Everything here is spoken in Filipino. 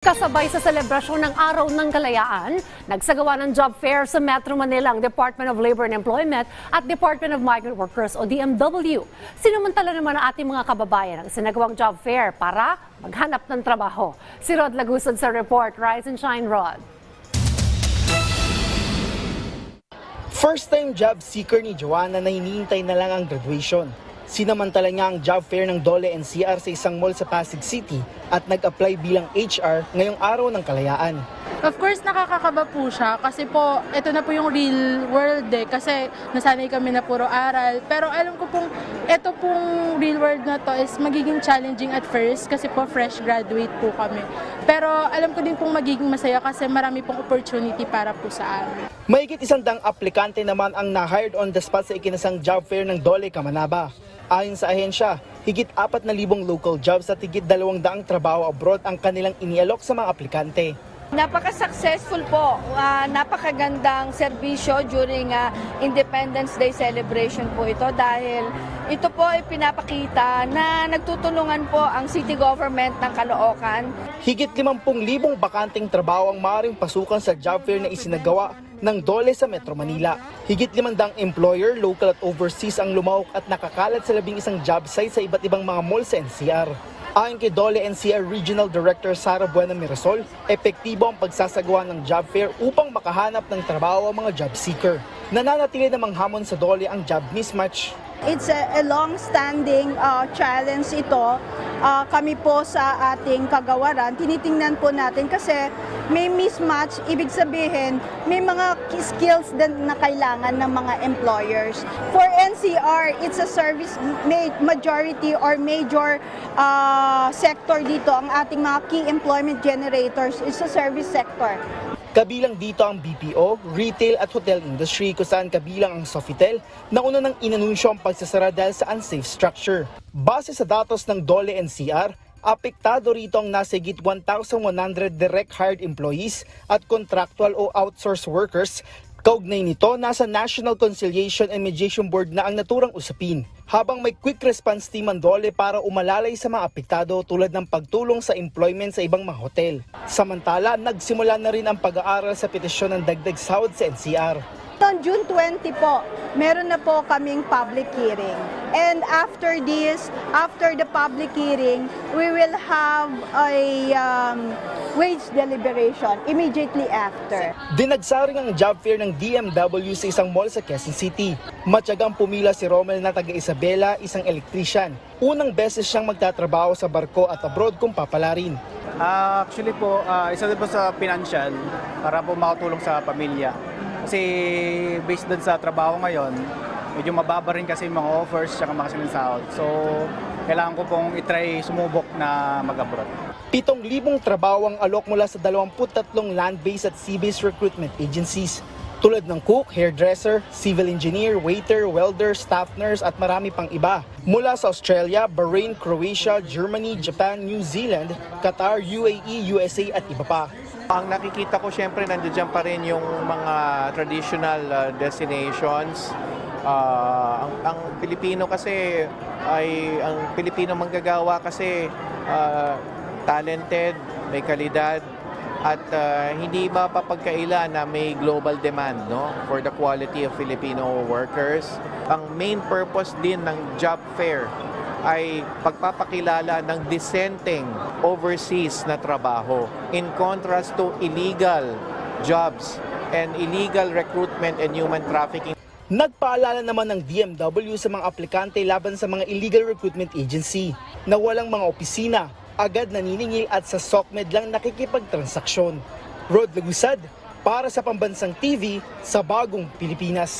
Kasabay sa selebrasyon ng Araw ng Kalayaan, nagsagawa ng job fair sa Metro Manila ang Department of Labor and Employment at Department of Migrant Workers o DMW. Sinamantala naman ang ating mga kababayan ang sinagawang job fair para maghanap ng trabaho. Si Rod Lagusod sa report. Rise and shine, Rod. First-time job seeker ni Joanna na hinihintay na lang ang graduation. Sinamantala niya ang job fair ng Dole NCR sa isang mall sa Pasig City at nag-apply bilang HR ngayong araw ng kalayaan. Of course, nakakakaba po siya kasi po, ito na po yung real world eh. Kasi nasanay kami na puro aral. Pero alam ko pong, ito pong real world na to is magiging challenging at first kasi po fresh graduate po kami. Pero alam ko din pong magiging masaya kasi marami pong opportunity para po sa amin. Mahigit isang dang aplikante naman ang na-hired on the spot sa ikinasang job fair ng Dole Kamanaba. Ayon sa ahensya, higit 4,000 local jobs at higit 200 trabaho abroad ang kanilang inialok sa mga aplikante. Napaka-successful po. Ah, napakagandang serbisyo during ah, Independence Day celebration po ito dahil ito po ay pinapakita na nagtutulungan po ang city government ng Caloocan Higit 50,000 bakanting trabaho ang maaaring pasukan sa job fair na isinagawa ng Dole sa Metro Manila. Higit 500 employer, local at overseas ang lumahok at nakakalat sa labing isang job site sa iba't ibang mga mall sa NCR. Ayon kay Dole NCR Regional Director Sara Buena Mirasol, epektibo ang pagsasagawa ng job fair upang makahanap ng trabaho ang mga job seeker. Nananatili namang hamon sa Dole ang job mismatch It's a, a long-standing uh, challenge ito. Uh, kami po sa ating kagawaran, tinitingnan po natin kasi may mismatch, ibig sabihin may mga skills din na kailangan ng mga employers. For NCR, it's a service ma- majority or major uh, sector dito. Ang ating mga key employment generators is sa service sector. Kabilang dito ang BPO, retail at hotel industry kung saan kabilang ang Sofitel na una nang inanunsyo ang pagsasara dahil sa unsafe structure. Base sa datos ng Dole NCR, apektado rito ang nasa higit 1,100 direct hired employees at contractual o outsourced workers. Kaugnay nito, nasa National Conciliation and Mediation Board na ang naturang usapin. Habang may quick response team ang Dole para umalalay sa mga apektado tulad ng pagtulong sa employment sa ibang mga hotel. Samantala, nagsimula na rin ang pag-aaral sa petisyon ng dagdag sahod sa NCR. On June 20 po, meron na po kaming public hearing. And after this, after the public hearing, we will have a um, wage deliberation immediately after. Dinagsaring ang job fair ng DMW sa isang mall sa Quezon City. Matyagang pumila si Romel na taga Isabela, isang electrician. Unang beses siyang magtatrabaho sa barko at abroad kung papalarin. Ah, actually po, ah, isa din po sa financial para po makatulong sa pamilya. Kasi based dun sa trabaho ngayon, medyo mababa rin kasi mga offers at mga sahod. So, kailangan ko pong itry sumubok na mag-abroad. 7,000 trabaho ang alok mula sa 23 land-based at sea-based recruitment agencies tulad ng cook, hairdresser, civil engineer, waiter, welder, staff nurse at marami pang iba. Mula sa Australia, Bahrain, Croatia, Germany, Japan, New Zealand, Qatar, UAE, USA at iba pa. Ang nakikita ko syempre nandiyan pa rin yung mga traditional uh, destinations. Ah, ang, ang Pilipino kasi ay ang Pilipino manggagawa kasi ah, talented, may kalidad at ah, hindi mapapagkaila na may global demand no for the quality of Filipino workers. Ang main purpose din ng job fair ay pagpapakilala ng dissenting overseas na trabaho in contrast to illegal jobs and illegal recruitment and human trafficking. Nagpaalala naman ng DMW sa mga aplikante laban sa mga illegal recruitment agency na walang mga opisina, agad naniningil at sa SOCMED lang nakikipagtransaksyon. Rod Lagusad, para sa Pambansang TV sa Bagong Pilipinas.